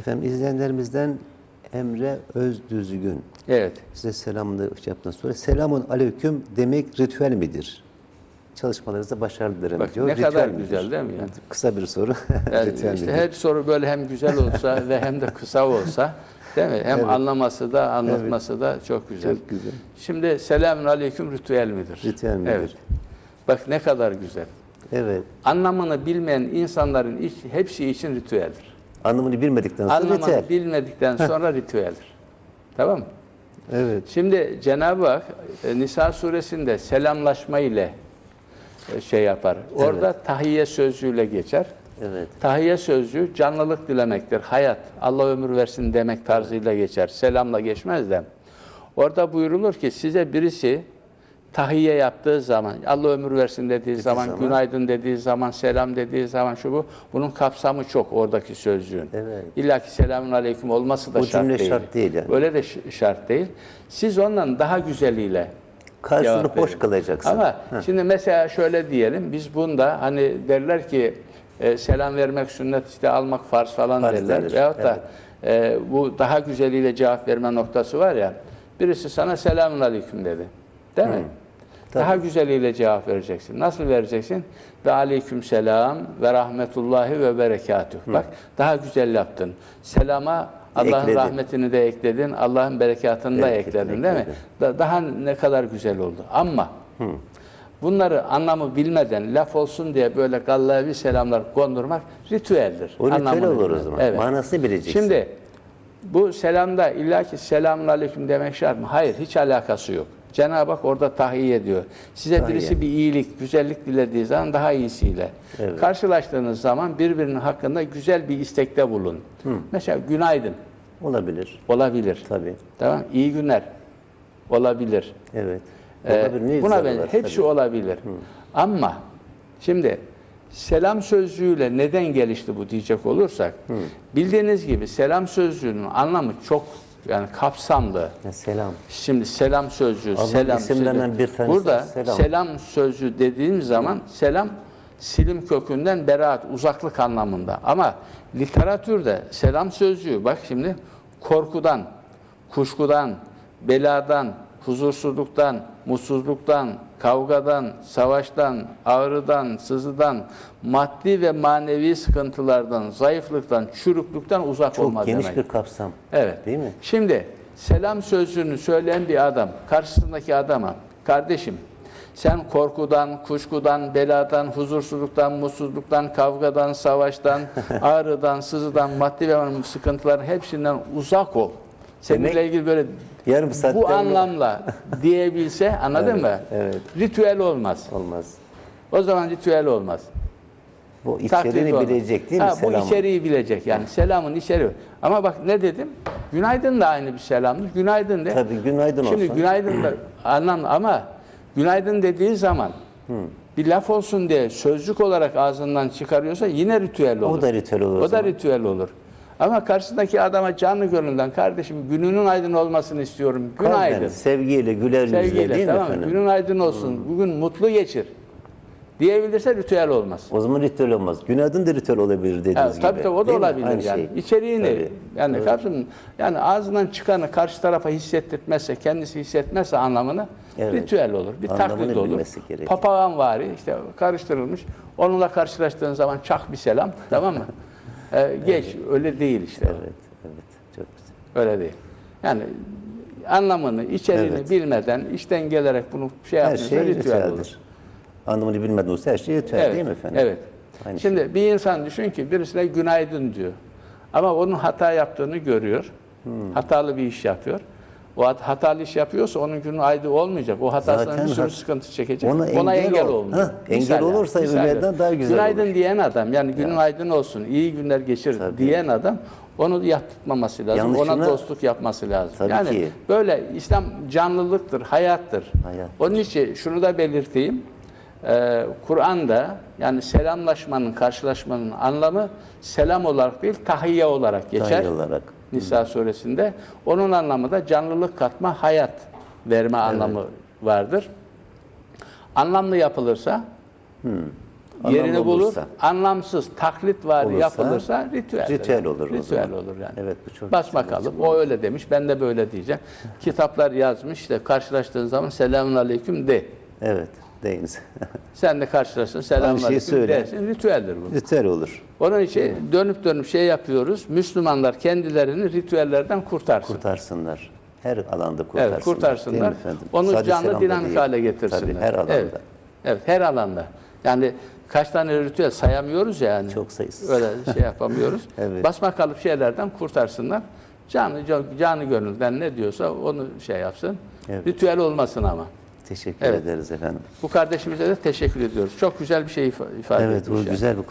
Efendim izleyenlerimizden Emre Özdüzgün Evet. size selamını şey yaptıktan sonra selamun aleyküm demek ritüel midir? Çalışmalarınızda başarılı dilerim Bak diyor. ne Ritüel kadar midir? güzel değil mi yani? Kısa bir soru. Yani ritüel işte midir? her soru böyle hem güzel olsa ve hem de kısa olsa değil mi? Hem Evet. anlaması da anlatması da çok güzel. Çok güzel. Şimdi selamun aleyküm ritüel midir? Ritüel midir? Evet. Bak ne kadar güzel. Evet. Anlamını bilmeyen insanların hepsi için ritüeldir. Anlamını bilmedikten sonra Anlamını ritüel. bilmedikten sonra ritüeldir. Tamam mı? Evet. Şimdi Cenab-ı Hak e, Nisa suresinde selamlaşma ile e, şey yapar. Orada tahiyye sözcüğüyle geçer. Evet. Tahiyye sözcüğü canlılık dilemektir. Hayat, Allah ömür versin demek tarzıyla geçer. Selamla geçmez de. Orada buyurulur ki size birisi tahiyye yaptığı zaman, Allah ömür versin dediği zaman, zaman. günaydın dediği zaman, selam dediği zaman şu bu. Bunun kapsamı çok oradaki sözcüğün. Evet. İlla ki selamun aleyküm olması da O şart değil. şart değil yani. Öyle de şart değil. Siz ondan daha güzeliyle Karşısını cevap hoş kılacaksın. Ama şimdi mesela şöyle diyelim, biz bunda hani derler ki e, selam vermek sünnet, işte almak farz falan Farz derler. denir, Veyahut da e, bu daha güzeliyle cevap verme noktası var ya, birisi sana selamun aleyküm dedi. Değil mi? Daha güzeliyle cevap vereceksin. Nasıl vereceksin? Ve aleyküm selam ve rahmetullahi ve berekatuh. Bak daha güzel yaptın. Selama Allah'ın rahmetini de ekledin, Allah'ın berekatını da ekledin değil mi? ekledin. Daha ne kadar güzel oldu. Ama bunları anlamı bilmeden laf olsun diye böyle gallavi selamlar kondurmak ritüeldir. O ritüel olur o zaman. Evet. Manasını bileceksin. Şimdi bu selamda illaki selamun aleyküm demek şart mı? Hayır, hiç alakası yok. Cenab-ı Hak orada tahiyye ediyor. Size Tahiyye. birisi bir iyilik, güzellik dilediği zaman daha iyisiyle. Evet. Karşılaştığınız zaman birbirinin hakkında güzel bir istekte bulun. Mesela günaydın Olabilir. olabilir. Tabii. Tamam, iyi günler olabilir. Evet. Ee, Olabilir. Ne buna benzer. Hepsi Tabii. olabilir. Ama şimdi selam sözcüğüyle neden gelişti bu diyecek olursak bildiğiniz gibi selam sözcüğünün anlamı çok yani kapsamlı. Ya, selam. Şimdi selam sözcüğü, Allah'ın selam isimlerinden bir tanesi Burada selam. selam. sözcüğü dediğim zaman selam silim kökünden beraat, uzaklık anlamında. Ama literatürde selam sözcüğü bak şimdi korkudan, kuşkudan, beladan, huzursuzluktan, mutsuzluktan, kavgadan, savaştan, ağrıdan, sızıdan, maddi ve manevi sıkıntılardan, zayıflıktan, çürüklükten uzak Çok olma geniş demek. bir kapsam. Evet. Değil mi? Şimdi selam sözcüğünü söyleyen bir adam karşısındaki adama kardeşim sen korkudan, kuşkudan, beladan, huzursuzluktan, mutsuzluktan, kavgadan, savaştan, ağrıdan, sızıdan, maddi ve manevi sıkıntıların hepsinden uzak ol. Seninle Demek ilgili böyle yarım saatte bu anlamla diyebilse anladın mı? evet. Ritüel olmaz. Olmaz. O zaman ritüel olmaz. Bu Taklit içeriğini olmaz. bilecek değil mi ha, Bu içeriği bilecek yani selamın içeriği. Ama bak ne dedim? Günaydın da aynı bir selamdır. Günaydın de. Tabii günaydın Şimdi olsun. günaydın da anlamlı ama günaydın dediği zaman bir laf olsun diye sözcük olarak ağzından çıkarıyorsa yine ritüel olur. da ritüel olur o O da ritüel olur. Ama karşısındaki adama canlı gönülden kardeşim gününün aydın olmasını istiyorum. Günaydın. Kalben, sevgiyle, güler yüzle Sevgiyle değil mi tamam mı? efendim? Günün aydın olsun. Bugün mutlu geçir. Diyebilirse ritüel olmaz. O zaman ritüel olmaz. Günaydın da ritüel olabilir dediğiniz Ha, gibi. tabii tabii o da Değil mi? olabilir Aynı yani. şey. İçeriğini Tabii. yani Evet. karşım yani ağzından çıkanı karşı tarafa hissettirmezse, kendisi hissetmezse anlamını Evet. ritüel olur. Bir Anlamını taklit olur. Papağan vari işte karıştırılmış. Onunla karşılaştığın zaman çak bir selam tamam mı? Ee, geç öyle değil işte. Evet, evet. Çok güzel. Öyle değil. Yani anlamını, içeriğini Evet. bilmeden işten gelerek bunu şey Her yapmışsa şey ritüel olur. Anlamını bilmeden olsa her şey ritüel değil mi efendim? Evet. Aynı şey. Şimdi bir insan düşün ki birisine günaydın diyor. Ama onun hata yaptığını görüyor. Hmm. Hatalı bir iş yapıyor. O hat- hatalı iş yapıyorsa onun günü aydın olmayacak. O hatasından Zaten bir sürü sıkıntı çekecek. Ona Ona, engel engel ol. olmuyor. Hah, engel olursa ümmetten daha güzel Günaydın olur. diyen adam yani günün aydın olsun, iyi günler geçir Tabii. diyen adam onu yaptırmaması lazım. Yanlışına- Ona dostluk yapması lazım. Tabii yani ki. böyle İslam canlılıktır, hayattır. Hayattır. Onun için şunu da belirteyim. Ee, Kur'an'da yani selamlaşmanın, karşılaşmanın anlamı selam olarak değil, tahiyye olarak geçer. Tahiyye olarak. Nisa suresinde. Onun anlamı da canlılık katma, hayat verme anlamı vardır. Anlamlı yapılırsa Anlamlı yerini bulur. olursa. Anlamsız, taklit var Olursa, yapılırsa ritüel. ritüel olur o Ritüel zaman. olur yani. Evet, bu çok Basma güzel kalıp o öyle demiş, ben de böyle diyeceğim. Kitaplar yazmış işte karşılaştığın zaman selamun aleyküm de. Evet, deyiniz. Sen de Aynı şeyi aleyküm söyle. dersin. Ritüeldir bu. Ritüel olur. Onun için dönüp dönüp şey yapıyoruz. Müslümanlar kendilerini ritüellerden kurtarsın. Kurtarsınlar. Her alanda kurtarsınlar. Evet, kurtarsınlar. Onu Sadece canlı dinamik değil. hale getirsinler. Tabii, her alanda. Evet. evet, her alanda. Yani kaç tane ritüel sayamıyoruz ya yani. Çok sayısız. Öyle şey yapamıyoruz. Evet. Basma kalıp şeylerden kurtarsınlar. Canı, canı gönülden ne diyorsa onu şey yapsın. Evet. Ritüel olmasın ama. Teşekkür Evet. ederiz efendim. Bu kardeşimize de teşekkür ediyoruz. Çok güzel bir şey ifa- ifade Evet, etmiş. bu yani. güzel bir